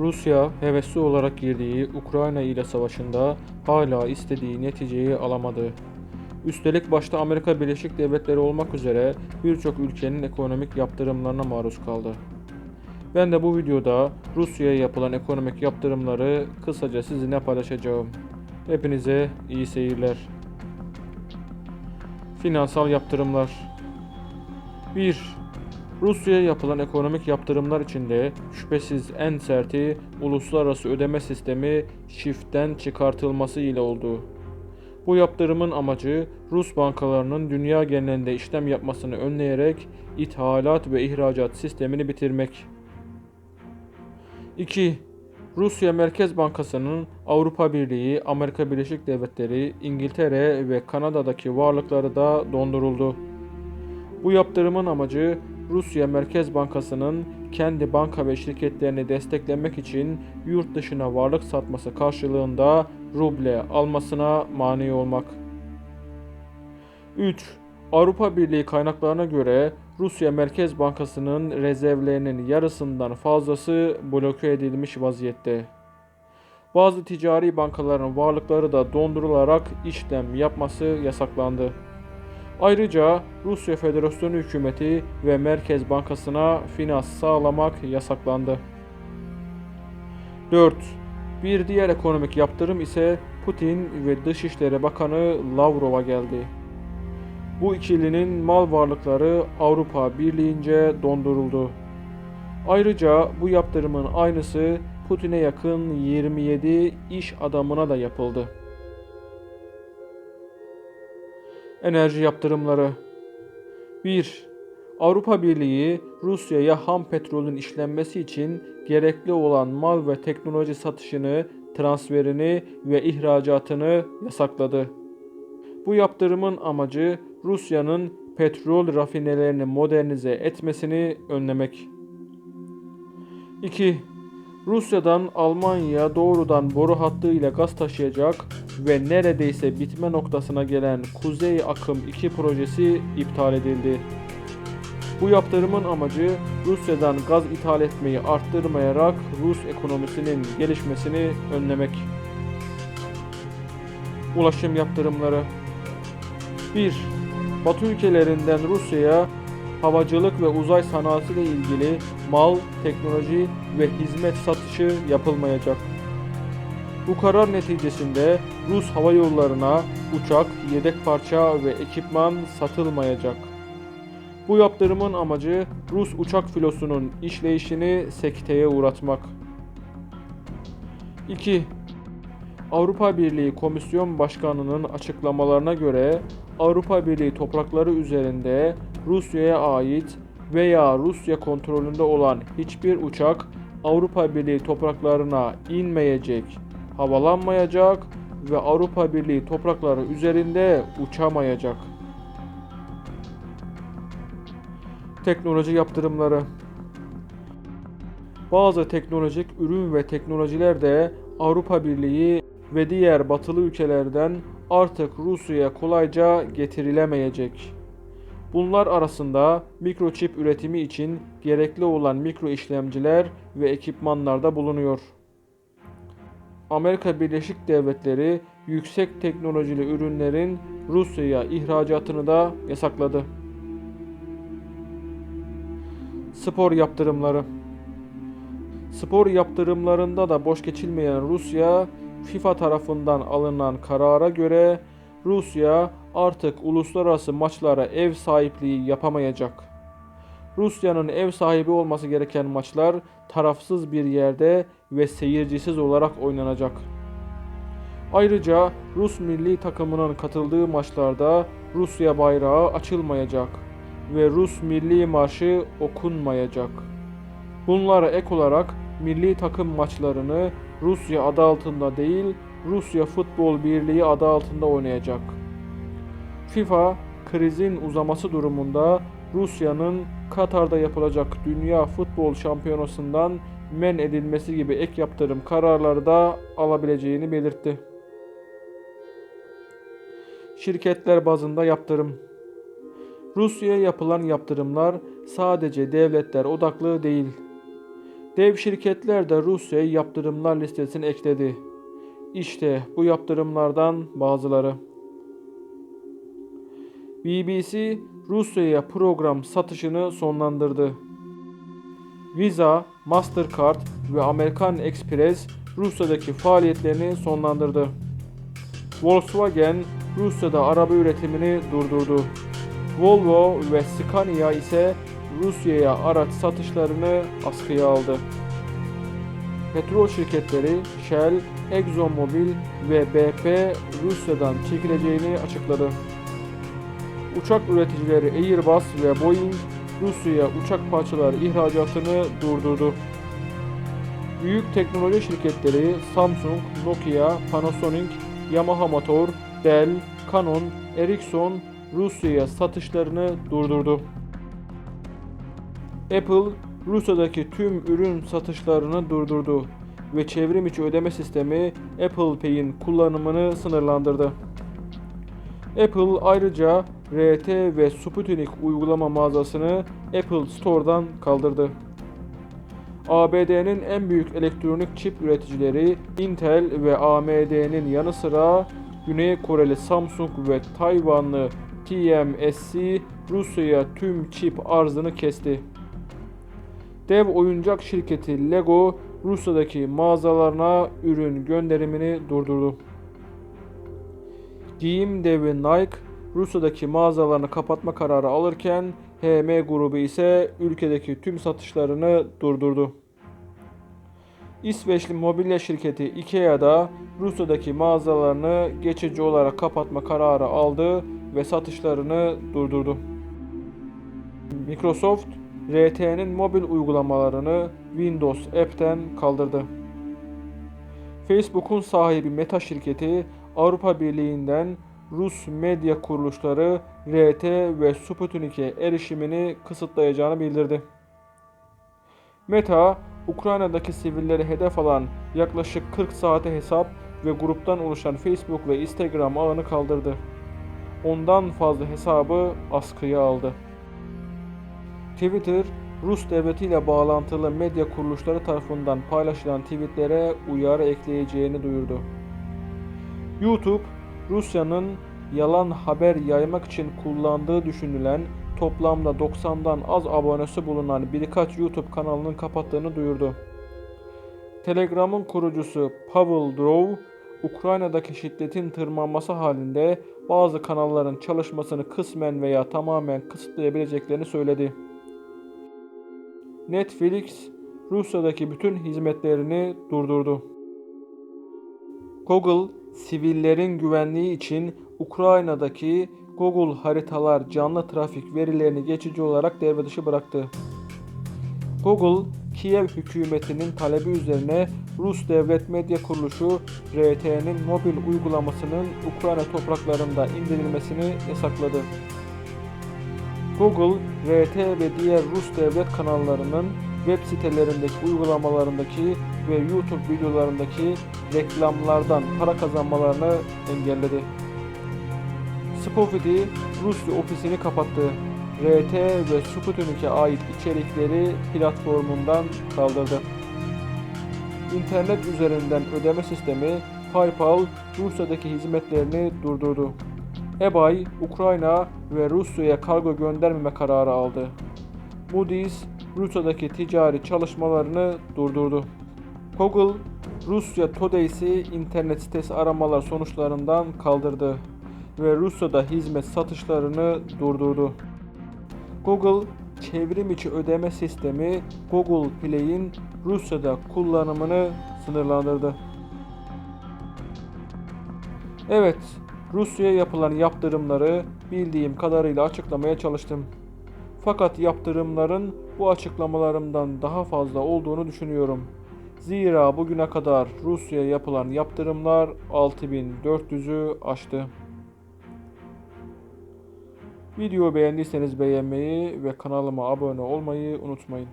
Rusya hevesli olarak girdiği Ukrayna ile savaşında hala istediği neticeyi alamadı. Üstelik başta Amerika Birleşik Devletleri olmak üzere birçok ülkenin ekonomik yaptırımlarına maruz kaldı. Ben de bu videoda Rusya'ya yapılan ekonomik yaptırımları kısaca sizinle paylaşacağım. Hepinize iyi seyirler. Finansal yaptırımlar 1. Rusya'ya yapılan ekonomik yaptırımlar içinde şüphesiz en serti uluslararası ödeme sistemi SWIFT'ten çıkartılması ile oldu. Bu yaptırımın amacı Rus bankalarının dünya genelinde işlem yapmasını önleyerek ithalat ve ihracat sistemini bitirmek. 2. Rusya Merkez Bankası'nın Avrupa Birliği, Amerika Birleşik Devletleri, İngiltere ve Kanada'daki varlıkları da donduruldu. Bu yaptırımın amacı Rusya Merkez Bankası'nın kendi banka ve şirketlerini desteklemek için yurt dışına varlık satması karşılığında ruble almasına mani olmak. 3. Avrupa Birliği kaynaklarına göre Rusya Merkez Bankası'nın rezervlerinin yarısından fazlası bloke edilmiş vaziyette. Bazı ticari bankaların varlıkları da dondurularak işlem yapması yasaklandı. Ayrıca Rusya Federasyonu hükümeti ve Merkez Bankası'na finans sağlamak yasaklandı. 4. Bir diğer ekonomik yaptırım ise Putin ve Dışişleri Bakanı Lavrov'a geldi. Bu ikilinin mal varlıkları Avrupa Birliği'nce donduruldu. Ayrıca bu yaptırımın aynısı Putin'e yakın 27 iş adamına da yapıldı. Enerji yaptırımları 1. Avrupa Birliği Rusya'ya ham petrolün işlenmesi için gerekli olan mal ve teknoloji satışını, transferini ve ihracatını yasakladı. Bu yaptırımın amacı Rusya'nın petrol rafinelerini modernize etmesini önlemek. 2. Rusya'dan Almanya doğrudan boru hattı ile gaz taşıyacak ve neredeyse bitme noktasına gelen Kuzey Akım 2 projesi iptal edildi. Bu yaptırımın amacı Rusya'dan gaz ithal etmeyi arttırmayarak Rus ekonomisinin gelişmesini önlemek. Ulaşım yaptırımları 1. Batı ülkelerinden Rusya'ya havacılık ve uzay sanatı ile ilgili mal, teknoloji ve hizmet satışı yapılmayacak. Bu karar neticesinde Rus hava yollarına uçak, yedek parça ve ekipman satılmayacak. Bu yaptırımın amacı Rus uçak filosunun işleyişini sekteye uğratmak. 2. Avrupa Birliği Komisyon Başkanı'nın açıklamalarına göre Avrupa Birliği toprakları üzerinde Rusya'ya ait veya Rusya kontrolünde olan hiçbir uçak Avrupa Birliği topraklarına inmeyecek, havalanmayacak ve Avrupa Birliği toprakları üzerinde uçamayacak. Teknoloji yaptırımları Bazı teknolojik ürün ve teknolojiler de Avrupa Birliği ve diğer batılı ülkelerden artık Rusya'ya kolayca getirilemeyecek. Bunlar arasında mikroçip üretimi için gerekli olan mikro işlemciler ve ekipmanlar da bulunuyor. Amerika Birleşik Devletleri yüksek teknolojili ürünlerin Rusya'ya ihracatını da yasakladı. Spor yaptırımları Spor yaptırımlarında da boş geçilmeyen Rusya, FIFA tarafından alınan karara göre Rusya artık uluslararası maçlara ev sahipliği yapamayacak. Rusya'nın ev sahibi olması gereken maçlar tarafsız bir yerde ve seyircisiz olarak oynanacak. Ayrıca Rus milli takımının katıldığı maçlarda Rusya bayrağı açılmayacak ve Rus milli marşı okunmayacak. Bunlara ek olarak milli takım maçlarını Rusya adı altında değil, Rusya Futbol Birliği adı altında oynayacak. FIFA, krizin uzaması durumunda Rusya'nın Katar'da yapılacak Dünya Futbol Şampiyonası'ndan men edilmesi gibi ek yaptırım kararları da alabileceğini belirtti. Şirketler bazında yaptırım Rusya'ya yapılan yaptırımlar sadece devletler odaklı değil. Dev şirketler de Rusya'yı yaptırımlar listesine ekledi. İşte bu yaptırımlardan bazıları. BBC Rusya'ya program satışını sonlandırdı. Visa, Mastercard ve Amerikan Express Rusya'daki faaliyetlerini sonlandırdı. Volkswagen Rusya'da araba üretimini durdurdu. Volvo ve Scania ise Rusya'ya araç satışlarını askıya aldı. Petrol şirketleri Shell, ExxonMobil ve BP Rusya'dan çekileceğini açıkladı. Uçak üreticileri Airbus ve Boeing Rusya'ya uçak parçaları ihracatını durdurdu. Büyük teknoloji şirketleri Samsung, Nokia, Panasonic, Yamaha Motor, Dell, Canon, Ericsson Rusya'ya satışlarını durdurdu. Apple Rusya'daki tüm ürün satışlarını durdurdu ve çevrim içi ödeme sistemi Apple Pay'in kullanımını sınırlandırdı. Apple ayrıca RT ve Sputnik uygulama mağazasını Apple Store'dan kaldırdı. ABD'nin en büyük elektronik çip üreticileri Intel ve AMD'nin yanı sıra Güney Koreli Samsung ve Tayvanlı TSMC Rusya'ya tüm çip arzını kesti. Dev oyuncak şirketi Lego Rusya'daki mağazalarına ürün gönderimini durdurdu. Giyim devi Nike Rusya'daki mağazalarını kapatma kararı alırken HM grubu ise ülkedeki tüm satışlarını durdurdu. İsveçli mobilya şirketi IKEA da Rusya'daki mağazalarını geçici olarak kapatma kararı aldı ve satışlarını durdurdu. Microsoft, RT'nin mobil uygulamalarını Windows App'ten kaldırdı. Facebook'un sahibi Meta şirketi Avrupa Birliği'nden Rus medya kuruluşları RT ve Sputnik'e erişimini kısıtlayacağını bildirdi. Meta, Ukrayna'daki sivilleri hedef alan yaklaşık 40 saate hesap ve gruptan oluşan Facebook ve Instagram ağını kaldırdı. Ondan fazla hesabı askıya aldı. Twitter, Rus devletiyle bağlantılı medya kuruluşları tarafından paylaşılan tweetlere uyarı ekleyeceğini duyurdu. YouTube, Rusya'nın yalan haber yaymak için kullandığı düşünülen toplamda 90'dan az abonesi bulunan birkaç YouTube kanalının kapattığını duyurdu. Telegram'ın kurucusu Pavel Durov, Ukrayna'daki şiddetin tırmanması halinde bazı kanalların çalışmasını kısmen veya tamamen kısıtlayabileceklerini söyledi. Netflix, Rusya'daki bütün hizmetlerini durdurdu. Google, sivillerin güvenliği için Ukrayna'daki Google haritalar canlı trafik verilerini geçici olarak devre dışı bıraktı. Google, Kiev hükümetinin talebi üzerine Rus devlet medya kuruluşu RT'nin mobil uygulamasının Ukrayna topraklarında indirilmesini yasakladı. Google, RT ve diğer Rus devlet kanallarının web sitelerindeki uygulamalarındaki ve YouTube videolarındaki reklamlardan para kazanmalarını engelledi. Spotify Rusya ofisini kapattı. RT ve Sputnik'e ait içerikleri platformundan kaldırdı. İnternet üzerinden ödeme sistemi PayPal Rusya'daki hizmetlerini durdurdu. eBay, Ukrayna ve Rusya'ya kargo göndermeme kararı aldı. Moody's, Rusya'daki ticari çalışmalarını durdurdu. Google, Rusya Today'si internet sitesi aramalar sonuçlarından kaldırdı ve Rusya'da hizmet satışlarını durdurdu. Google, çevrim içi ödeme sistemi Google Play'in Rusya'da kullanımını sınırlandırdı. Evet, Rusya'ya yapılan yaptırımları bildiğim kadarıyla açıklamaya çalıştım. Fakat yaptırımların bu açıklamalarımdan daha fazla olduğunu düşünüyorum. Zira bugüne kadar Rusya'ya yapılan yaptırımlar 6400'ü aştı. Videoyu beğendiyseniz beğenmeyi ve kanalıma abone olmayı unutmayın.